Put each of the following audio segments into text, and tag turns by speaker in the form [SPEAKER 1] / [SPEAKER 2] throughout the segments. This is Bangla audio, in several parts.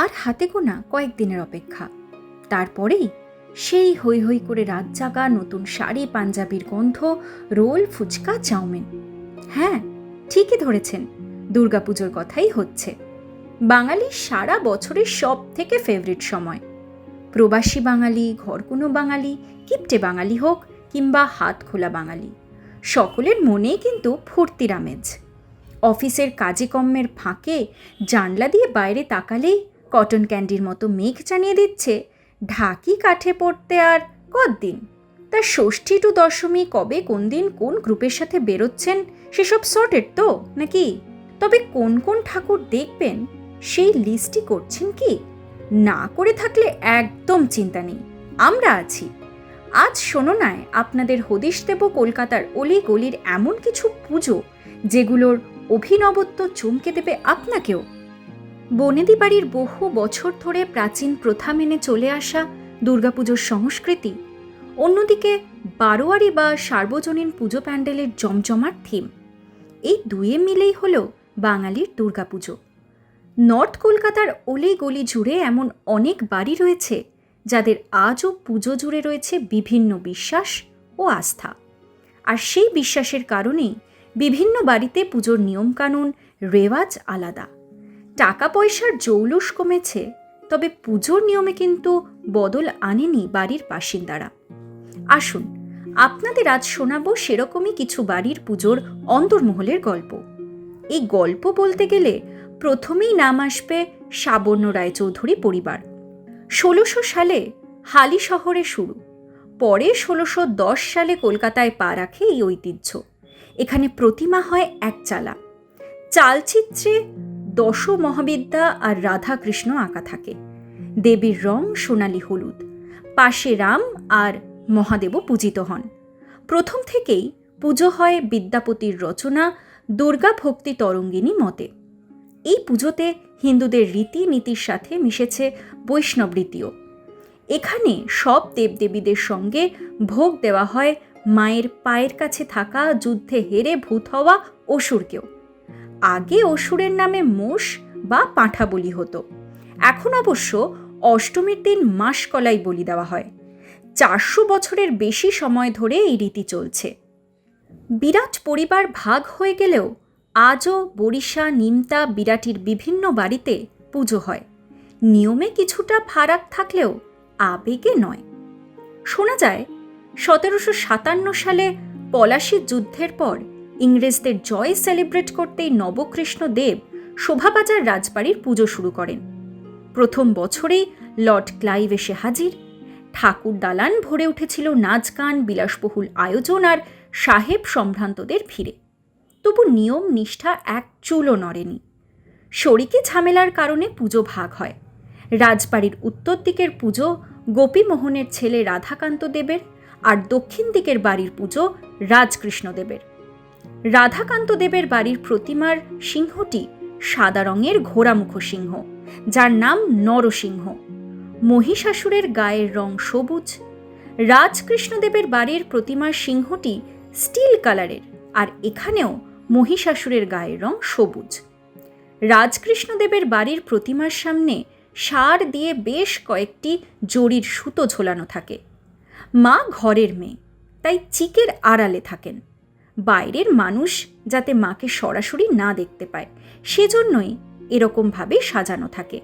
[SPEAKER 1] আর হাতে গোনা কয়েকদিনের অপেক্ষা। তারপরেই সেই হই হই করে রাত জাগা নতুন শাড়ি, পাঞ্জাবির গন্ধ, রোল, ফুচকা, চাউমিন। হ্যাঁ ঠিকই ধরেছেন, দুর্গাপুজোর কথাই হচ্ছে। বাঙালি সারা বছরের সব থেকে ফেভারিট সময়। প্রবাসী বাঙালি, ঘরকুনো বাঙালি, কিপটে বাঙালি হোক কিংবা হাত খোলা বাঙালি, সকলের মনেই কিন্তু ফুর্তির আমেজ। অফিসের কাজে কর্মের ফাঁকে জানলা দিয়ে বাইরে তাকালেই কটন ক্যান্ডির মতো মেঘ জানিয়ে দিচ্ছে, ঢাকি কাঠে পড়তে আর কতদিন? তার ষষ্ঠী টু দশমী কবে, কোন দিন কোন গ্রুপের সাথে বেরোচ্ছেন, সেসব সর্টেড তো, নাকি? তবে কোন কোন ঠাকুর দেখবেন, সেই লিস্টই করছেন কি? না করে থাকলে একদম চিন্তা নেই। আমরা আছি। আজ শোনো শোনোনায় আপনাদের হদিশ দেব কলকাতার অলি গলির এমন কিছু পুজো, যেগুলোর অভিনবত্ব চমকে দেবে আপনাকেও। বনেদি বাড়ির বহু বছর ধরে প্রাচীন প্রথা মেনে চলে আসা দুর্গাপুজোর সংস্কৃতি, অন্যদিকে বারোয়ারি বা সার্বজনীন পুজো প্যান্ডেলের জমজমাট থিম এই দুয়ে মিলেই হলো বাঙালির দুর্গাপুজো। নর্থ কলকাতার অলি গলি জুড়ে এমন অনেক বাড়ি রয়েছে, যাদের আজও পুজো জুড়ে রয়েছে বিভিন্ন বিশ্বাস ও আস্থা। আর সেই বিশ্বাসের কারণেই বিভিন্ন বাড়িতে পুজোর নিয়মকানুন, রেওয়াজ আলাদা। টাকা পয়সার জৌলুস কমেছে, তবে পুজোর নিয়মে কিন্তু বদল আনেনি বাড়ির বাসিন্দারা। আসুন, আপনাদের আজ শোনাবো সেরকমই কিছু বাড়ির পুজোর অন্তর্মহলের গল্প। এই গল্প বলতে গেলে প্রথমেই নাম আসবে সাবর্ণ রায়চৌধুরী পরিবার। ষোলোশো সালে হালি শহরে শুরু, পরে ষোলোশো দশ সালে কলকাতায় পা রাখে এই ঐতিহ্য। এখানে প্রতিমা হয় এক চালা চালচিত্রে দশ মহাবিদ্যা আর রাধা কৃষ্ণ আঁকা থাকে। দেবীর রং সোনালি হলুদ। পাশে রাম আর মহাদেবও পূজিত হন। প্রথম থেকেই পুজো হয় বিদ্যাপতির রচনা দুর্গা ভক্তি তরঙ্গিনী মতে। এই পুজোতে হিন্দুদের রীতিনীতির সাথে মিশেছে বৈষ্ণব রীতিও। এখানে সব দেবদেবীদের সঙ্গে ভোগ দেওয়া হয় মায়ের পায়ের কাছে থাকা যুদ্ধে হেরে ভূত হওয়া অসুরকেও। আগে অসুরের নামে মোষ বা পাঁঠা বলি হতো। এখন অবশ্য অষ্টমীর দিন মাসকলাই বলি দেওয়া হয়। চারশো বছরের বেশি সময় ধরে এই রীতি চলছে। বিরাট পরিবার ভাগ হয়ে গেলেও আজও বরিশা, নিমতা বিরাটির বিভিন্ন বাড়িতে পুজো হয়। নিয়মে কিছুটা ফারাক থাকলেও আবেগে নয়। শোনা যায়, সতেরোশো সাতান্ন সালে পলাশির যুদ্ধের পর ইংরেজদের জয় সেলিব্রেট করতেই নবকৃষ্ণ দেব শোভাবাজার রাজবাড়ির পুজো শুরু করেন। প্রথম বছরেই লর্ড ক্লাইভ এসে হাজির। ঠাকুর দালান ভরে উঠেছিল নাচ গান, বিলাসবহুল আয়োজন আর সাহেব সম্ভ্রান্তদের ভিড়ে। তবু নিয়ম নিষ্ঠা এক চুলও নড়েনি। শরিকি ঝামেলার কারণে পুজো ভাগ হয়। রাজবাড়ির উত্তর দিকের পুজো গোপীমোহনের ছেলে রাধাকান্ত দেবের আর দক্ষিণ দিকের বাড়ির পুজো রাজকৃষ্ণ দেবের। রাধাকান্ত দেবের বাড়ির প্রতিমার সিংহটি সাদা রঙের ঘোড়ামুখ সিংহ, যার নাম নরসিংহ। মহিষাসুরের গায়ের রং সবুজ। রাজকৃষ্ণদেবের বাড়ির প্রতিমার সিংহটি স্টিল কালারের, আর এখানেও মহিষাসুরের গায়ের রং সবুজ। রাজকৃষ্ণদেবের বাড়ির প্রতিমার সামনে সার দিয়ে বেশ কয়েকটি জরির সুতো ঝোলানো থাকে। মা ঘরের মেয়ে, তাই চিকের আড়ালে থাকেন। বাইরের মানুষ যাতে মাকে সরাসরি না দেখতে পায়, সেজন্যই এরকমভাবে সাজানো থাকে।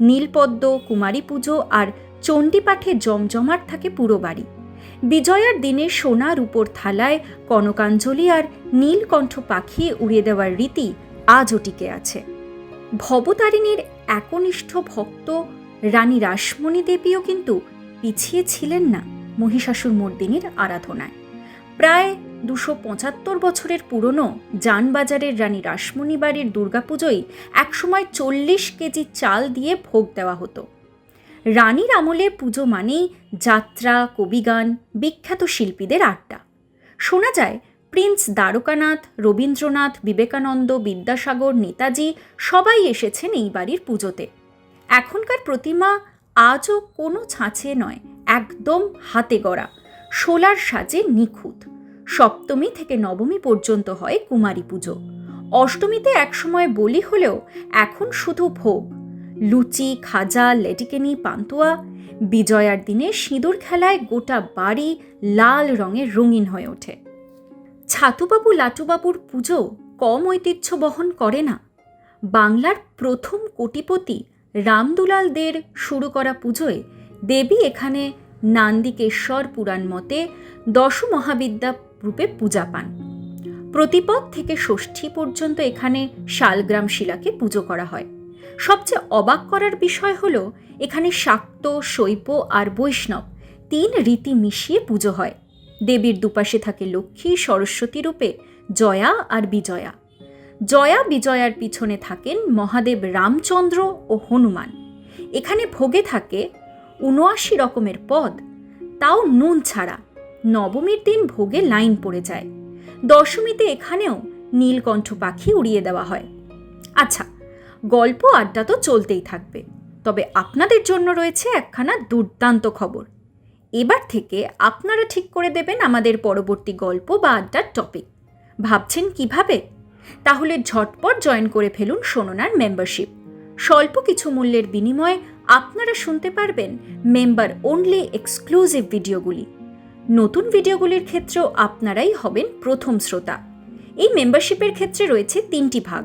[SPEAKER 1] নীলপদ্ম, কুমারী পুজো আর চণ্ডীপাঠে জমজমাট থাকে পুরো বাড়ি। বিজয়ার দিনে সোনার উপর থালায় কনকাঞ্জলি আর নীলকণ্ঠ পাখি উড়িয়ে দেওয়ার রীতি আজও টিকে আছে। ভবতারিণীর একনিষ্ঠ ভক্ত রানী রাসমণি দেবীও কিন্তু পিছিয়ে ছিলেন না মহিষাসুর মর্দিনীর আরাধনায়। প্রায় দুশো পঁচাত্তর বছরের পুরনো যানবাজারের রানী রাসমণি বাড়ির দুর্গাপুজোয় একসময় চল্লিশ কেজি চাল দিয়ে ভোগ দেওয়া হতো। রানীর আমলে পুজো মানেই যাত্রা, কবিগান, বিখ্যাত শিল্পীদের আড্ডা। শোনা যায়, প্রিন্স দ্বারকানাথ, রবীন্দ্রনাথ, বিবেকানন্দ, বিদ্যাসাগর, নেতাজি সবাই এসেছেন এই বাড়ির পুজোতে। এখনকার প্রতিমা আজও কোনো ছাঁচে নয়, একদম হাতে গড়া, সোলার সাজে নিখুঁত। সপ্তমী থেকে নবমী পর্যন্ত হয় কুমারী পুজো। অষ্টমীতে একসময় বলি হলেও এখন শুধু ভোগ। লুচি, খাজা লেডিকেনি পান্তুয়া, বিজয়ার দিনে সিঁদুর খেলায় গোটা বাড়ি লাল রঙে রঙিন হয়ে ওঠে। ছাতুবাবু লাটুবাবুর পুজো কম ঐতিহ্য বহন করে না। বাংলার প্রথম কোটিপতি রামদুলাল দের শুরু করা পুজোয় দেবী এখানে নান্দিকেশ্বর পুরাণ মতে দশ মহাবিদ্যা রূপে পূজা পান। প্রতিপদ থেকে ষষ্ঠী পর্যন্ত এখানে শালগ্রাম শিলাকে পুজো করা হয়। সবচেয়ে অবাক করার বিষয় হল, এখানে শাক্ত, শৈব আর বৈষ্ণব তিন রীতি মিশিয়ে পুজো হয়। দেবীর দুপাশে থাকে লক্ষ্মী, সরস্বতী রূপে জয়া আর বিজয়া। জয়া বিজয়ার পিছনে থাকেন মহাদেব রামচন্দ্র ও হনুমান। এখানে ভোগে থাকে উনআশি রকমের পদ, তাও নুন ছাড়া। নবমীর দিন ভোগে লাইন পড়ে যায়। দশমীতে এখানেও নীলকণ্ঠ পাখি উড়িয়ে দেওয়া হয়। আচ্ছা গল্প আড্ডা তো চলতেই থাকবে। তবে আপনাদের জন্য রয়েছে একখানা দুর্দান্ত খবর। এবার থেকে আপনারা ঠিক করে দেবেন আমাদের পরবর্তী গল্প বা আড্ডার টপিক ভাবছেন কীভাবে? তাহলে ঝটপট জয়েন করে ফেলুন সোননার মেম্বারশিপ স্বল্প কিছু মূল্যের বিনিময়ে আপনারা শুনতে পারবেন মেম্বার অনলি এক্সক্লুসিভ ভিডিওগুলি নতুন ভিডিওগুলির ক্ষেত্রেও আপনারাই হবেন প্রথম শ্রোতা। এই মেম্বারশিপের ক্ষেত্রে রয়েছে তিনটি ভাগ,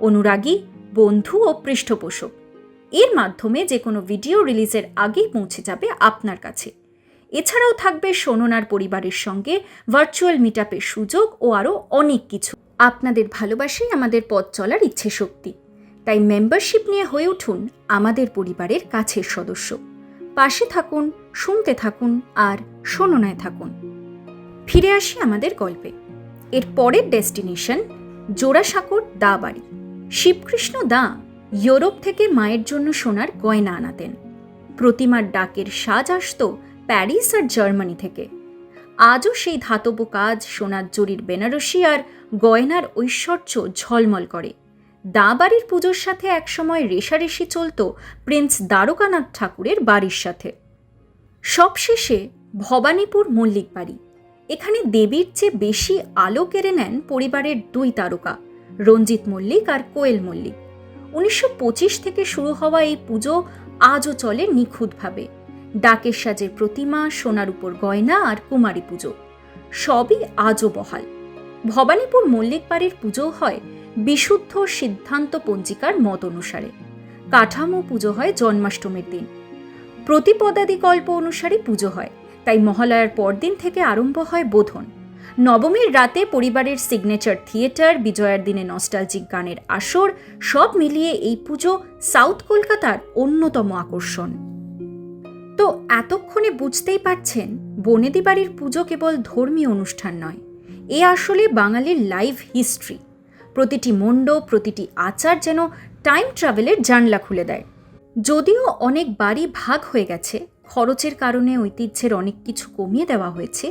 [SPEAKER 1] অনুরাগী, বন্ধু ও পৃষ্ঠপোষক। এর মাধ্যমে যে কোনো ভিডিও রিলিজের আগেই পৌঁছে যাবে আপনার কাছে। এছাড়াও থাকবে সোননার পরিবারের সঙ্গে ভার্চুয়াল মিটআপের সুযোগ ও আরও অনেক কিছু। আপনাদের ভালোবাসাই আমাদের পথ চলার ইচ্ছে শক্তি তাই মেম্বারশিপ নিয়ে হয়ে উঠুন আমাদের পরিবারের কাছের সদস্য। পাশে থাকুন, শুনতে থাকুন আর শোননায় থাকুন। ফিরে আসি আমাদের গল্পে। এর পরের ডেস্টিনেশন জোড়াসাঁকোর দা বাড়ি। শিবকৃষ্ণ দা ইউরোপ থেকে মায়ের জন্য সোনার গয়না আনাতেন। প্রতিমার ডাকের সাজ আসত প্যারিস আর জার্মানি থেকে। আজও সেই ধাতব কাজ সোনার জরির বেনারসি আর গয়নার ঐশ্বর্য ঝলমল করে। দা বাড়ির পুজোর সাথে একসময় রেশারেশি চলত প্রিন্স দ্বারকানাথ ঠাকুরের বাড়ির সাথে। সবশেষে ভবানীপুর মল্লিক বাড়ি। এখানে দেবীর চেয়ে বেশি আলো কেড়ে নেন পরিবারের দুই তারকা, রঞ্জিত মল্লিক আর কোয়েল মল্লিক। উনিশশো পঁচিশ থেকে শুরু হওয়া এই পুজো আজও চলে নিখুঁতভাবে। ডাকের সাজের প্রতিমা, সোনার উপর গয়না আর কুমারী পুজো। সবই আজও বহাল। ভবানীপুর মল্লিক বাড়ির পুজো হয় বিশুদ্ধ সিদ্ধান্ত পঞ্জিকার মত অনুসারে। কাঠামো পুজো হয় জন্মাষ্টমীর দিন। প্রতিপদাদি কল্প অনুসারে পুজো হয়, তাই মহালয়ার পরদিন থেকে আরম্ভ হয় বোধন। নবমীর রাতে পরিবারের সিগনেচার থিয়েটার বিজয়ার দিনে নস্টালজিক গানের আসর, সব মিলিয়ে এই পুজো সাউথ কলকাতার অন্যতম আকর্ষণ। তো এতক্ষণে বুঝতেই পারছেন বনেদি বাড়ির পুজো কেবল ধর্মীয় অনুষ্ঠান নয়, এ আসলে বাঙালির লাইভ হিস্ট্রি প্রতিটি মণ্ডপ, প্রতিটি আচার যেন টাইম ট্রাভেলের জানলা খুলে দেয়। যদিও অনেক বাড়ি ভাগ হয়ে গেছে, খরচের কারণে ঐতিহ্যের অনেক কিছু কমিয়ে দেওয়া হয়েছে,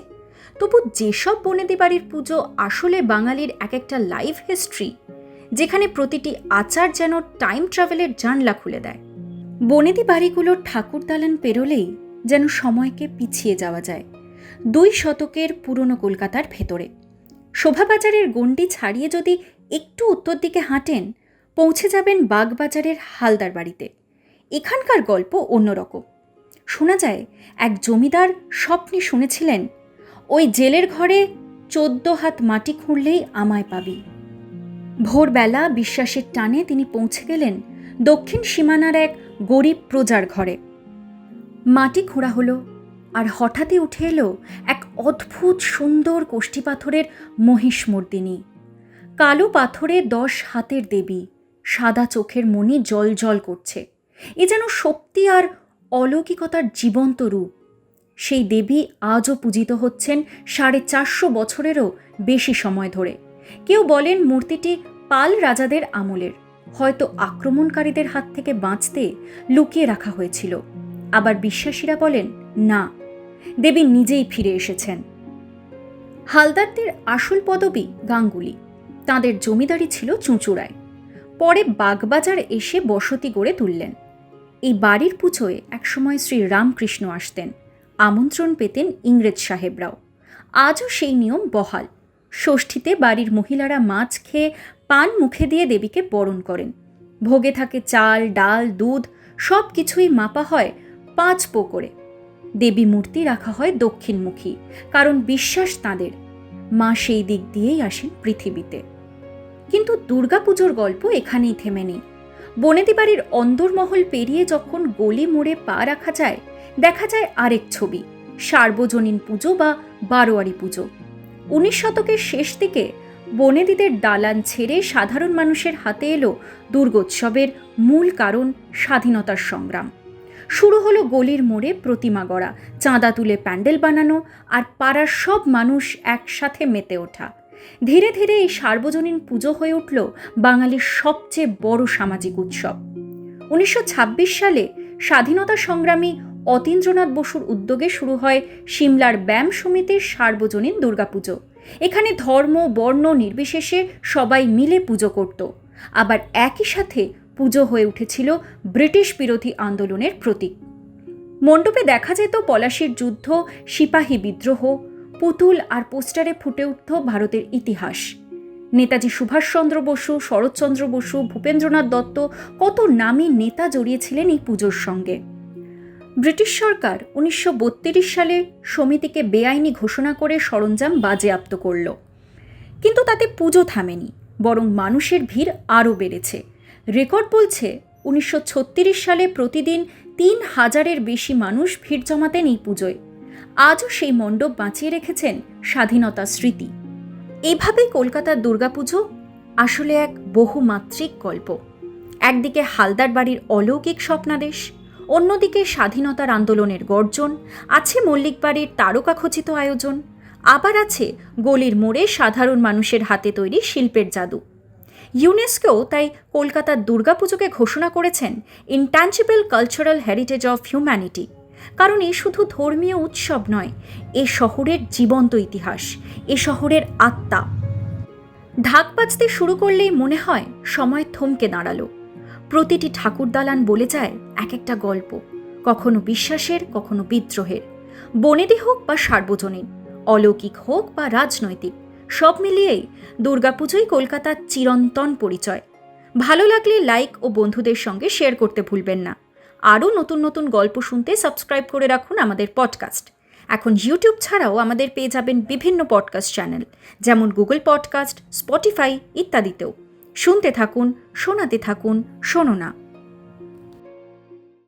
[SPEAKER 1] তবু যেসব বনেদি বাড়ির পুজো আসলে বাঙালির এক একটা লাইভ হিস্ট্রি যেখানে প্রতিটি আচার যেন টাইম ট্রাভেলের জানলা খুলে দেয়। বনেদি বাড়িগুলোর ঠাকুর দালান পেরোলেই যেন সময়কে পিছিয়ে যাওয়া যায়, দুই শতকের পুরনো কলকাতার ভেতরে। শোভাবাজারের গণ্ডি ছাড়িয়ে যদি একটু উত্তর দিকে হাঁটেন, পৌঁছে যাবেন বাগবাজারের হালদার বাড়িতে। এখানকার গল্প অন্যরকম। শোনা যায়, এক জমিদার স্বপ্নে শুনেছিলেন, ওই জেলের ঘরে চোদ্দ হাত মাটি খুঁড়লেই আমায় পাবি। ভোরবেলা বিশ্বাসের টানে তিনি পৌঁছে গেলেন দক্ষিণ সীমানার এক গরিব প্রজার ঘরে। মাটি খোঁড়া হলো আর হঠাৎই উঠে এলো এক অদ্ভুত সুন্দর কোষ্ঠী পাথরের মহিষমর্দিনী কালো পাথরে দশ হাতের দেবী, সাদা চোখের মণি জল জল করছে। এ যেন শক্তি আর অলৌকিকতার জীবন্ত রূপ। সেই দেবী আজও পূজিত হচ্ছেন সাড়ে চারশো বছরেরও বেশি সময় ধরে। কেউ বলেন মূর্তিটি পাল রাজাদের আমলের। হয়তো আক্রমণকারীদের হাত থেকে বাঁচতে লুকিয়ে রাখা হয়েছিল। আবার বিশ্বাসীরা বলেন, না, দেবী নিজেই ফিরে এসেছেন। হালদারদের আসল পদবী গাঙ্গুলি। তাদের জমিদারি ছিল চুঁচুড়ায়। পরে বাগবাজার এসে বসতি গড়ে তুললেন। এই বাড়ির পুজোয় একসময় শ্রী রামকৃষ্ণ আসতেন। আমন্ত্রণ পেতেন ইংরেজ সাহেবরাও। আজও সেই নিয়ম বহাল। ষষ্ঠীতে বাড়ির মহিলারা মাছ খেয়ে পান মুখে দিয়ে দেবীকে বরণ করেন। ভোগে থাকে চাল, ডাল, দুধ সব কিছুই মাপা হয় পাঁচ পো করে। দেবী মূর্তি রাখা হয় দক্ষিণমুখী, কারণ বিশ্বাস তাঁদের। মা সেই দিক দিয়েই আসেন পৃথিবীতে। কিন্তু দুর্গাপুজোর গল্প এখানেই থেমে নেই। বনেদি বাড়ির অন্দরমহল পেরিয়ে যখন গলি মোড়ে পা রাখা যায়, দেখা যায় আরেক ছবি, সার্বজনীন পুজো বা বারোয়ারি পুজো। উনিশ শতকের শেষ দিকে বনেদিদের দালান ছেড়ে সাধারণ মানুষের হাতে এলো দুর্গোৎসবের মূল কারণ স্বাধীনতার সংগ্রাম। শুরু হলো গলির মোড়ে প্রতিমা গড়া, চাঁদা তুলে প্যান্ডেল বানানো আর পাড়ার সব মানুষ একসাথে মেতে ওঠা। ধীরে ধীরে এই সার্বজনীন পুজো হয়ে উঠল বাঙালির সবচেয়ে বড় সামাজিক উৎসব। উনিশশো ছাব্বিশ সালে স্বাধীনতা সংগ্রামী অতীন্দ্রনাথ বসুর উদ্যোগে শুরু হয় সিমলার ব্যায়াম সমিতির সার্বজনীন দুর্গাপুজো। এখানে ধর্ম, বর্ণ নির্বিশেষে সবাই মিলে পুজো করত। আবার একই সাথে পুজো হয়ে উঠেছিল ব্রিটিশ বিরোধী আন্দোলনের প্রতীক। মণ্ডপে দেখা যেত পলাশির যুদ্ধ, সিপাহী বিদ্রোহ পুতুল আর পোস্টারে ফুটে উঠত ভারতের ইতিহাস। নেতাজি সুভাষচন্দ্র বসু, শরৎচন্দ্র বসু, ভূপেন্দ্রনাথ দত্ত কত নামী নেতা জড়িয়েছিলেন এই পুজোর সঙ্গে। ব্রিটিশ সরকার উনিশশো বত্রিশ সালে সমিতিকে বেআইনি ঘোষণা করে সরঞ্জাম বাজেয়াপ্ত করল। কিন্তু তাতে পুজো থামেনি, বরং মানুষের ভিড় আরও বেড়েছে। রেকর্ড বলছে উনিশশো ছত্রিশ সালে প্রতিদিন তিন হাজারের বেশি মানুষ ভিড় জমাতেন এই পুজোয়। আজও সেই মণ্ডপ বাঁচিয়ে রেখেছেন স্বাধীনতা স্মৃতি। এভাবেই কলকাতার দুর্গাপুজো আসলে এক বহুমাত্রিক গল্প। একদিকে হালদার বাড়ির অলৌকিক স্বপ্নাদেশ, অন্যদিকে স্বাধীনতার আন্দোলনের গর্জন, আছে মল্লিক বাড়ির তারকাখচিত আয়োজন, আবার আছে গলির মোড়ে সাধারণ মানুষের হাতে তৈরি শিল্পের জাদু। ইউনেস্কো তাই কলকাতার দুর্গাপুজোকে ঘোষণা করেছেন intangible cultural heritage of humanity. কারণ এ শুধু ধর্মীয় উৎসব নয়, এ শহরের জীবন্ত ইতিহাস, এ শহরের আত্মা। ঢাক বাজতে শুরু করলেই মনে হয় সময় থমকে দাঁড়াল। প্রতিটি ঠাকুর দালান বলে যায় এক একটা গল্প, কখনো বিশ্বাসের, কখনো বিদ্রোহের। বনেদি হোক বা সার্বজনীন, অলৌকিক হোক বা রাজনৈতিক, সব মিলিয়েই দুর্গাপুজোই কলকাতার চিরন্তন পরিচয়। ভালো লাগলে লাইক ও বন্ধুদের সঙ্গে শেয়ার করতে ভুলবেন না। আরও নতুন নতুন গল্প শুনতে সাবস্ক্রাইব করে রাখুন আমাদের পডকাস্ট। এখন ইউটিউব ছাড়াও আমাদের পেয়ে যাবেন বিভিন্ন পডকাস্ট চ্যানেল, যেমন গুগল পডকাস্ট স্পটিফাই ইত্যাদিতেও। শুনতে থাকুন, শোনাতে থাকুন, শোনো না।